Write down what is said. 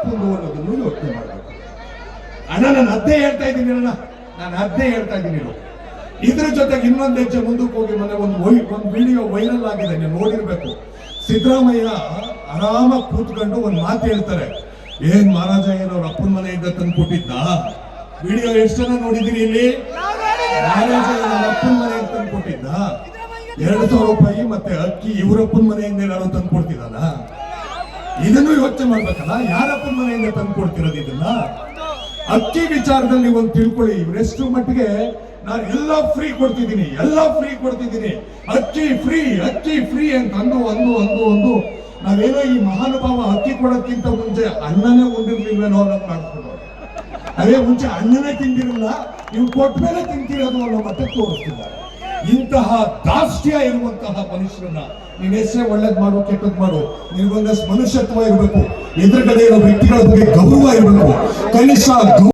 ತಪ್ಪುಂದು ಅನ್ನೋದನ್ನು ಯೋಚನೆ ಮಾಡಬೇಕು ಅಣ್ಣ, ನಾನು ಅದ್ದೇ ಹೇಳ್ತಾ ಇದ್ದೀನಿ, ಅಣ್ಣ. ನಾನು ಅದ್ದೇ ಹೇಳ್ತಾ ಇದ್ದೀನಿ. ಇದ್ರ ಜೊತೆಗೆ ಇನ್ನೊಂದು ಹೆಜ್ಜೆ ಮುಂದಕ್ಕೆ ಹೋಗಿ ಮೊನ್ನೆ ಒಂದು ಒಂದು ವಿಡಿಯೋ ವೈರಲ್ ಆಗಿದೆ, ನೀವು ನೋಡಿರ್ಬೇಕು. ಸಿದ್ದರಾಮಯ್ಯ ಆರಾಮಾಗಿ ಕೂತ್ಕೊಂಡು ಒಂದು ಮಾತು ಹೇಳ್ತಾರೆ. ಏನ್ ಮಹಾರಾಜ ಏನವ್ರ ಅಪ್ಪನ ಮನೆಯಿಂದ ತಂದು ಕೊಟ್ಟಿದ್ದ ವಿಡಿಯೋ ಎಷ್ಟು ಜನ ನೋಡಿದೀನಿ ಇಲ್ಲಿ? ಮಹಾರಾಜ ಅಪ್ಪನ ಮನೆಯಿಂದ ತಂದು ಕೊಟ್ಟಿದ್ದ ಎರಡು ಸಾವಿರ ರೂಪಾಯಿ ಮತ್ತೆ ಅಕ್ಕಿ ಇವರಪ್ಪನ ಮನೆಯಿಂದ ಏನಾದ್ರು ತಂದು ಕೊಡ್ತಿದ್ದಾನ ಇದನ್ನು ಯೋಚನೆ ಮಾಡ್ಬೇಕಲ್ಲ? ಯಾರಪ್ಪ ಮನೆಯಿಂದ ತಂದು ಕೊಡ್ತಿರೋದು ಇದನ್ನ? ಅಕ್ಕಿ ವಿಚಾರದಲ್ಲಿ ಒಂದು ತಿಳ್ಕೊಳ್ಳಿ. ಇವರೆಷ್ಟು ಮಟ್ಟಿಗೆ ನಾನು ಎಲ್ಲ ಫ್ರೀ ಕೊಡ್ತಿದ್ದೀನಿ, ಎಲ್ಲ ಫ್ರೀ ಕೊಡ್ತಿದ್ದೀನಿ. ಅಕ್ಕಿ ಫ್ರೀ ಅಕ್ಕಿ ಫ್ರೀ ಅಂತ ಅಂದು ಅಂದು ಅಂದು ಅಂದು ನಾವೇನೋ ಈ ಮಹಾನುಭಾವ ಅಕ್ಕಿ ಕೊಡೋಕ್ಕಿಂತ ಮುಂಚೆ ಅನ್ನನೇ ಉಂಡಿರ್ಲಿಲ್ವೇನೋ ಅನ್ನೋದು ಮಾಡ್ಕೊಂಡು ಅದೇ ಮುಂಚೆ ಅನ್ನನೇ ತಿಂದಿರಲ್ಲ, ನೀವು ಕೊಟ್ಟ ಮೇಲೆ ತಿಂತಿರೋದು ಅನ್ನೋ ಮಟ್ಟಕ್ಕೆ ತೋರಿಸ್ತಿದ್ದಾರೆ. ಇಂತಹ ದಾಷ್ಟ್ಯ ಇರುವಂತಹ ಮನುಷ್ಯರನ್ನ ನೀನ್ ಒಳ್ಳೇದ್ ಮಾಡು, ಕೆಟ್ಟದ್ ಮಾಡು ನಿನ್ಗೊಂದಷ್ಟು ಮನುಷ್ಯತ್ವ ಇರಬೇಕು. ಎದುರುಗಡೆ ಇರೋ ವ್ಯಕ್ತಿಗಳ ಬಗ್ಗೆ ಗೌರವ ಇರಬೇಕು. ಕನಿಷ್ಠ